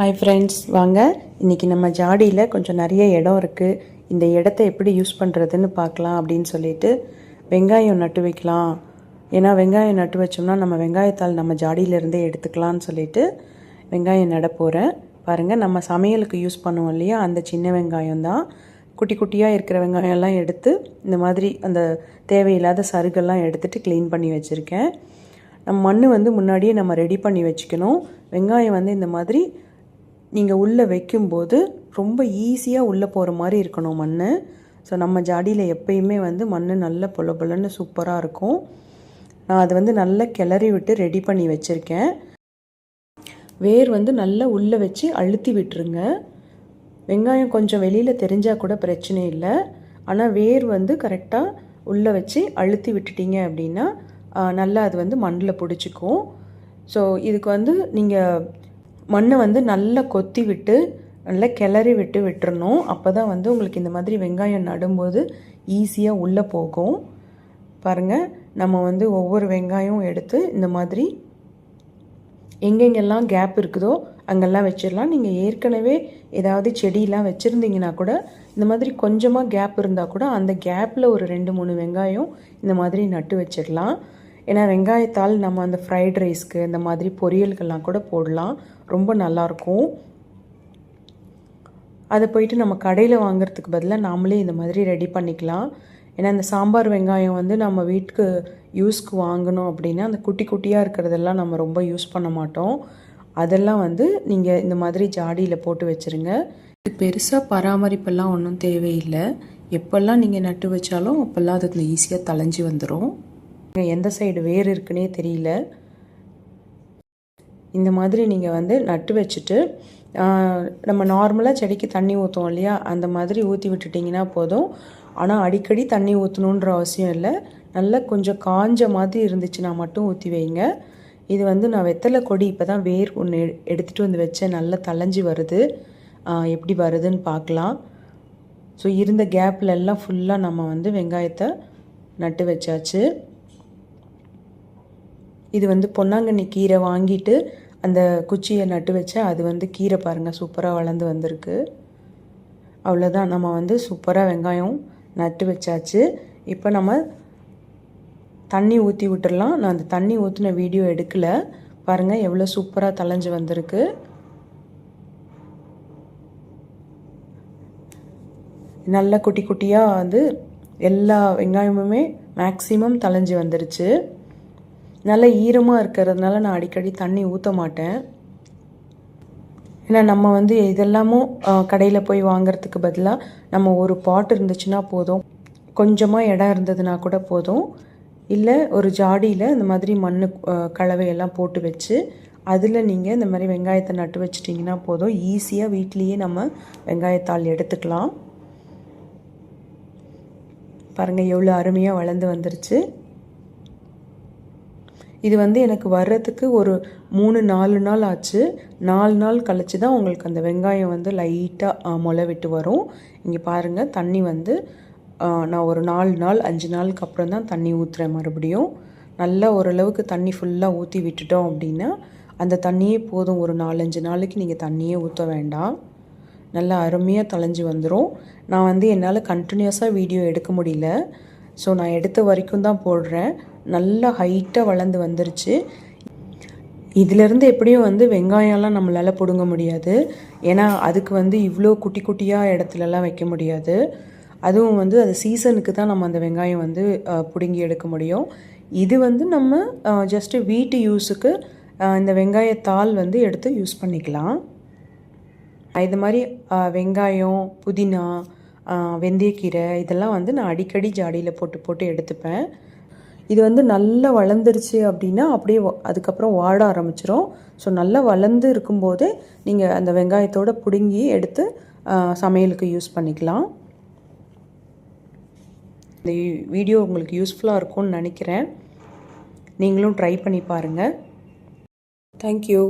Hi friends வாங்க. இன்றைக்கி நம்ம ஜாடியில் கொஞ்சம் நிறைய இடம் இருக்குது இந்த இடத்த எப்படி யூஸ் பண்ணுறதுன்னு பார்க்கலாம் அப்படின்னு சொல்லிட்டு வெங்காயம் நட்டு வைக்கலாம். ஏன்னா வெங்காயம் நட்டு வச்சோம்னா நம்ம வெங்காயத்தால் நம்ம ஜாடியிலேருந்தே எடுத்துக்கலாம்னு சொல்லிட்டு வெங்காயம் நட போகிறேன் பாருங்கள் நம்ம சமையலுக்கு யூஸ் பண்ணுவோம் இல்லையா? அந்த சின்ன வெங்காயம் தான். குட்டி குட்டியாக இருக்கிற வெங்காயம்லாம் எடுத்து இந்த மாதிரி அந்த தேவையில்லாத சருகெல்லாம் எடுத்துகிட்டு க்ளீன் பண்ணி வச்சுருக்கேன். நம்ம மண் வந்து முன்னாடியே நம்ம ரெடி பண்ணி வச்சுக்கணும். வெங்காயம் வந்து இந்த மாதிரி நீங்கள் உள்ளே வைக்கும்போது ரொம்ப ஈஸியாக உள்ளே போகிற மாதிரி இருக்கணும் மண் ஸோ நம்ம ஜாடியில் எப்பயுமே வந்து மண் நல்ல பொல பொலன்னு சூப்பராக இருக்கும். நான் அதை வந்து நல்லா கிளறி விட்டு ரெடி பண்ணி வச்சுருக்கேன். வேர் வந்து நல்லா உள்ளே வச்சு அழுத்தி விட்டுருங்க. வெங்காயம் கொஞ்சம் வெளியில் தெரிஞ்சால் கூட பிரச்சனை இல்லை. ஆனால் வேர் வந்து கரெக்டாக உள்ளே வச்சு அழுத்தி விட்டுட்டீங்க அப்படின்னா நல்லா அது வந்து மண்ணில் பிடிச்சிக்கும். ஸோ இதுக்கு வந்து நீங்கள் மண்ணை வந்து நல்லா கொத்தி விட்டு நல்லா கிளறி விட்டு விட்டுறணும். அப்போ தான் வந்து உங்களுக்கு இந்த மாதிரி வெங்காயம் நடும்போது ஈஸியாக உள்ளே போகும். பாருங்கள் நம்ம வந்து ஒவ்வொரு வெங்காயம் எடுத்து இந்த மாதிரி எங்கெங்கெல்லாம் கேப் இருக்குதோ அங்கெல்லாம் வச்சிடலாம். நீங்கள் ஏற்கனவே ஏதாவது செடியெலாம் வச்சுருந்தீங்கன்னா கூட இந்த மாதிரி கொஞ்சமாக கேப் இருந்தால் கூட அந்த கேப்பில் ஒரு ரெண்டு மூணு வெங்காயம் இந்த மாதிரி நட்டு வச்சிடலாம். ஏன்னா வெங்காயத்தால் நம்ம அந்த ஃப்ரைட் ரைஸ்க்கு இந்த மாதிரி பொரியல்கள்லாம் கூட போடலாம். ரொம்ப நல்லாயிருக்கும். அதை போயிட்டு நம்ம கடையில் வாங்குறதுக்கு பதிலாக நாமளே இந்த மாதிரி ரெடி பண்ணிக்கலாம். ஏன்னா இந்த சாம்பார் வெங்காயம் வந்து நம்ம வீட்டுக்கு யூஸ்க்கு வாங்கணும் அப்படின்னா அந்த குட்டி குட்டியாக இருக்கிறதெல்லாம் நம்ம ரொம்ப யூஸ் பண்ண மாட்டோம். அதெல்லாம் வந்து நீங்கள் இந்த மாதிரி ஜாடியில் போட்டு வச்சுருங்க. இது பெருசாக பராமரிப்பெல்லாம் ஒன்றும் தேவையில்லை. எப்போல்லாம் நீங்கள் நட்டு வச்சாலும் அப்போல்லாம் அது ஈஸியாக தளைஞ்சு வந்துடும் எந்த சைடு வேர் இருக்குன்னே தெரியல. இந்த மாதிரி நீங்கள் வந்து நட்டு வச்சுட்டு நம்ம நார்மலாக செடிக்கு தண்ணி ஊற்றுவோம் இல்லையா? அந்த மாதிரி ஊற்றி விட்டுட்டிங்கன்னா போதும். ஆனால் அடிக்கடி தண்ணி ஊற்றணுன்ற அவசியம் இல்லை. நல்லா கொஞ்சம் காஞ்ச மாதிரி இருந்துச்சுன்னா மட்டும் ஊற்றி வைங்க. இது வந்து நான் வெத்தலை கொடி இப்போ தான் வேர் ஒன்று எடுத்துகிட்டு வந்து வச்சேன். நல்லா தளைஞ்சு வருது. எப்படி வருதுன்னு பார்க்கலாம். ஸோ இருந்த கேப்லெல்லாம் ஃபுல்லாக நம்ம வந்து வெங்காயத்தை நட்டு வச்சாச்சு. இது வந்து பொன்னாங்கண்ணி கீரை வாங்கிட்டு அந்த குச்சியை நட்டு வச்சா அது வந்து கீரை பாருங்கள் சூப்பராக வளர்ந்து வந்திருக்கு. அவ்வளோதான் நம்ம வந்து சூப்பராக வெங்காயம் நட்டு வச்சாச்சு. இப்போ நம்ம தண்ணி ஊற்றி விட்டுடலாம் நான் அந்த தண்ணி ஊற்றின வீடியோ எடுக்கல. பாருங்கள் எவ்வளோ சூப்பராக தலைஞ்சு வந்திருக்கு. நல்ல குட்டி குட்டியாக வந்து எல்லா வெங்காயமுமே மேக்ஸிமம் தலைஞ்சு வந்துருச்சு. நல்லா ஈரமாக இருக்கிறதுனால நான் அடிக்கடி தண்ணி ஊற்ற மாட்டேன். ஏன்னா நம்ம வந்து இதெல்லாமும் கடையில் போய் வாங்குறதுக்கு பதிலாக நம்ம ஒரு பாட் இருந்துச்சுன்னா போதும். கொஞ்சமாக இடம் இருந்ததுன்னா கூட போதும். இல்லை ஒரு ஜாடியில் இந்த மாதிரி மண் கலவையெல்லாம் போட்டு வச்சு அதில் நீங்கள் இந்த மாதிரி வெங்காயத்தை நட்டு வச்சிட்டிங்கன்னா போதும். ஈஸியாக வீட்லேயே நம்ம வெங்காயத்தாள் எடுத்துக்கலாம். பாருங்கள் எவ்வளோ அருமையாக வளர்ந்து வந்துருச்சு. இது வந்து எனக்கு வர்றதுக்கு ஒரு மூணு நாலு நாள் ஆச்சு. நாலு நாள் கழிச்சு தான் உங்களுக்கு அந்த வெங்காயம் வந்து லைட்டாக முளை விட்டு வரும். இங்கே பாருங்கள் தண்ணி வந்து நான் ஒரு நாலு நாள் அஞ்சு நாளுக்கு அப்புறம் தான் தண்ணி ஊற்றுறேன் மறுபடியும். நல்லா ஓரளவுக்கு தண்ணி ஃபுல்லாக ஊற்றி விட்டுட்டோம் அப்படின்னா அந்த தண்ணியே போதும். ஒரு நாலஞ்சு நாளைக்கு நீங்கள் தண்ணியே ஊற்ற வேண்டாம். நல்லா அருமையாக தொலைஞ்சி வந்துடும் நான் வந்து என்னால் கண்டினியூஸாக வீடியோ எடுக்க முடியல. ஸோ நான் எடுத்த வரைக்கும் தான் போடுறேன். நல்லா ஹைட்டாக வளர்ந்து வந்துருச்சு. இதிலேருந்து எப்படியும் வந்து வெங்காயம்லாம் நம்மளால் பிடுங்க முடியாது. ஏன்னா அதுக்கு வந்து இவ்வளோ குட்டி குட்டியாக இடத்துலலாம் வைக்க முடியாது. அதுவும் வந்து அது சீசனுக்கு தான் நம்ம அந்த வெங்காயம் வந்து பிடுங்கி எடுக்க முடியும். இது வந்து நம்ம ஜஸ்ட்டு வீட்டு யூஸுக்கு இந்த வெங்காயத்தாள் வந்து எடுத்து யூஸ் பண்ணிக்கலாம். இது மாதிரி வெங்காயம் புதினா வெந்தயக்கீரை இதெல்லாம் வந்து நான் அடிக்கடி ஜாடியில் போட்டு போட்டு எடுத்துப்பேன். இது வந்து நல்லா வளர்ந்துருச்சு அப்படின்னா அப்படியே அதுக்கப்புறம் வாட ஆரம்பிச்சிரும். ஸோ நல்லா வளர்ந்து இருக்கும்போதே நீங்கள் அந்த வெங்காயத்தோட பிடுங்கி எடுத்து சமையலுக்கு யூஸ் பண்ணிக்கலாம். இந்த வீடியோ உங்களுக்கு யூஸ்ஃபுல்லாக இருக்கும்னு நினைக்கிறேன். நீங்களும் ட்ரை பண்ணி பாருங்கள் தேங்க்யூ